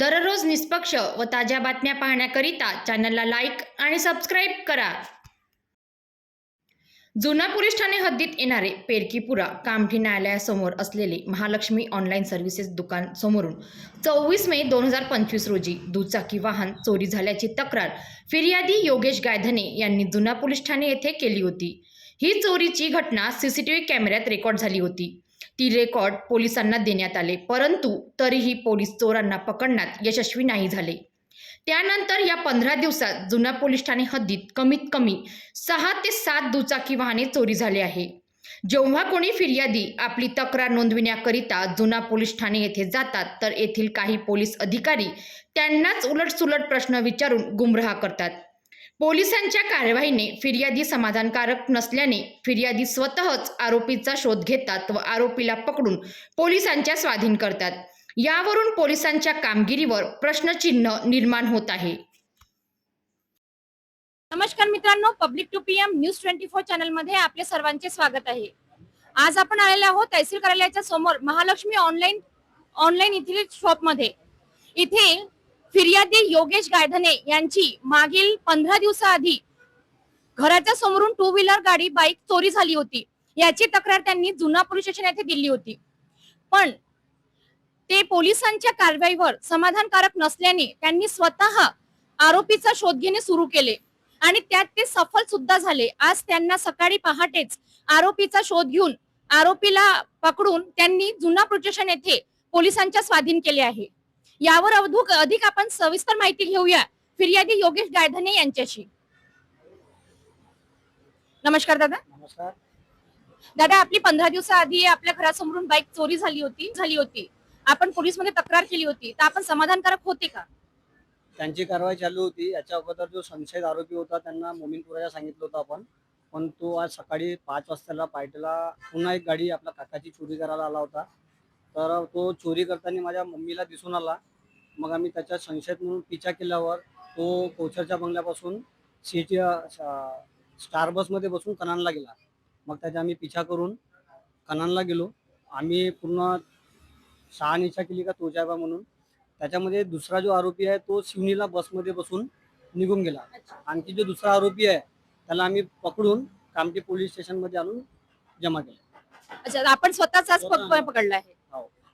दररोज निष्पक्ष व ताज्या बातम्या पाहण्याकरिता चॅनलला लाईक आणि सबस्क्राईब करा. जुना पोलीस ठाणे हद्दीत येणारे पेरकीपुरा कामठी न्यायालयासमोर असलेले महालक्ष्मी ऑनलाईन सर्व्हिसेस दुकान समोरून चोवीस मे दोन हजार पंचवीस रोजी दुचाकी वाहन चोरी झाल्याची तक्रार फिर्यादी योगेश गायधने यांनी जुना पोलीस ठाणे येथे केली होती. ही चोरीची घटना सीसीटीव्ही कॅमेऱ्यात रेकॉर्ड झाली होती. ती रेकॉर्ड पोलिसांना देण्यात आले. परंतु तरीही पोलीस चोरांना पकडण्यात यशस्वी नाही झाले. त्यानंतर या पंधरा दिवसात जुना पोलीस ठाणे हद्दीत कमीत कमी सहा ते सात दुचाकी वाहने चोरी झाले आहे. जेव्हा कोणी फिर्यादी आपली तक्रार नोंदविण्याकरिता जुना पोलीस ठाणे येथे जातात तर येथील काही पोलीस अधिकारी त्यांनाच उलटसुलट प्रश्न विचारून गुमराह करतात. पोलिसांच्या कार्यवाहीने फिर्यादी समाधानकारक नसल्याने फिर्यादी स्वतःच आरोपीचा शोध घेतात व आरोपीला पकडून पोलिसांच्या स्वाधीन करतात. यावरून पोलिसांच्या कामगिरीवर प्रश्नचिन्ह निर्माण होत आहे. नमस्कार मित्रांनो public two P M news twenty four चॅनलमध्ये आपले सर्वांचे स्वागत आहे. आज आपण आलेले आहोत तहसील कार्यालयाच्या समोर महालक्ष्मी ऑनलाईन ऑनलाईन येथील शॉपमध्ये इथे फिर्यादी योगेश गायधने यांची मागील पंधरा दिवसाआधी घराच्या समोरून टू व्हीलर गाडी बाईक चोरी झाली होती. याची तक्रार त्यांनी जुना पोलीस स्टेशन येथे दिली होती. पण ते पोलिसांच्या कारवाईवर समाधानकारक नसल्याने त्यांनी स्वतः आरोपीचा शोध घेणे सुरू केले. आणि त्यात ते सफल सुद्धा झाले. आज त्यांना सकाळी पहाटेच आरोपीचा शोध घेऊन आरोपीला पकडून त्यांनी जुना प्रोटेशन येथे पोलिसांच्या स्वाधीन केले आहे. यावर अवधूक अधिक आपण सविस्तर माहिती घेऊया. फिर्यादी योगेश गायधने यांच्याशी. नमस्कार दादा. नमस्कार. दादा आपली पंधरा दिवसाआधी आपल्या घरासमोरून बाईक चोरी झाली होती झाली होती. आपण पोलीसमध्ये तक्रार केली होती. तर आपण समाधानकारक होते का? त्यांची कारवाई चालू होती. याच्या अगोदर जो संशयित आरोपी होता त्यांना मोमीनपुराला सांगितलं होतं आपण. पण तो आज सकाळी पाच वाजताला पायटला पुन्हा एक गाडी आपल्या काकाची चोरी करायला आला होता. तर तो चोरी करताना माझ्या मम्मीला दिसून आला. मग आम्ही त्याच्या संशयित म्हणून पिछा केल्यावर तो कोचरच्या बंगल्यापासून सीटी स्टार बसमध्ये बसून कनानला गेला. मग त्याचा आम्ही पिछा करून कनानला गेलो. आम्ही पूर्ण शहानिशा केली का तोच आहे बा म्हणून. त्याच्यामध्ये दुसरा जो आरोपी आहे तो शिवनीला बसमध्ये बसून निघून गेला. आणखी जो दुसरा आरोपी आहे त्याला आम्ही पकडून कामठी पोलीस स्टेशनमध्ये आणून जमा केला. अच्छा आपण स्वतःच आज पक- स्वतः. पकडला आहे.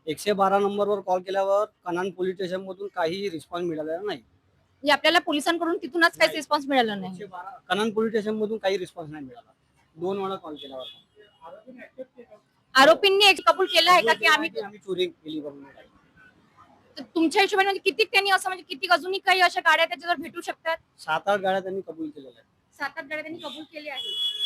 एकशे बारा नंबरवर कॉल केल्यावर कनान पोलीस स्टेशनमधून काही रिस्पॉन्स मिळालेला नाही. म्हणजे आपल्याला पोलिसांकडून तिथूनच काहीच नाही. रिस्पॉन्स मिळाला नाही. एकशे बारा कनान पोलीस स्टेशनमधून काही रिस्पॉन्स नाही मिळाला. दोन वेळा कॉल केल्यावर. आरोपींनी एक कबूल केलं आहे का की आम्ही आम्ही चोरी केली म्हणून तर तुमच्या हिशोबाने म्हणजे किती त्यांनी असं म्हणजे किती अजूनही काही अशा गाड्या त्याच्यावर भेटू शकतात? सात आठ गाड्या त्यांनी कबूल केलेल्या आहेत. सात आठ गाड्या त्यांनी कबूल केल्या आहेत.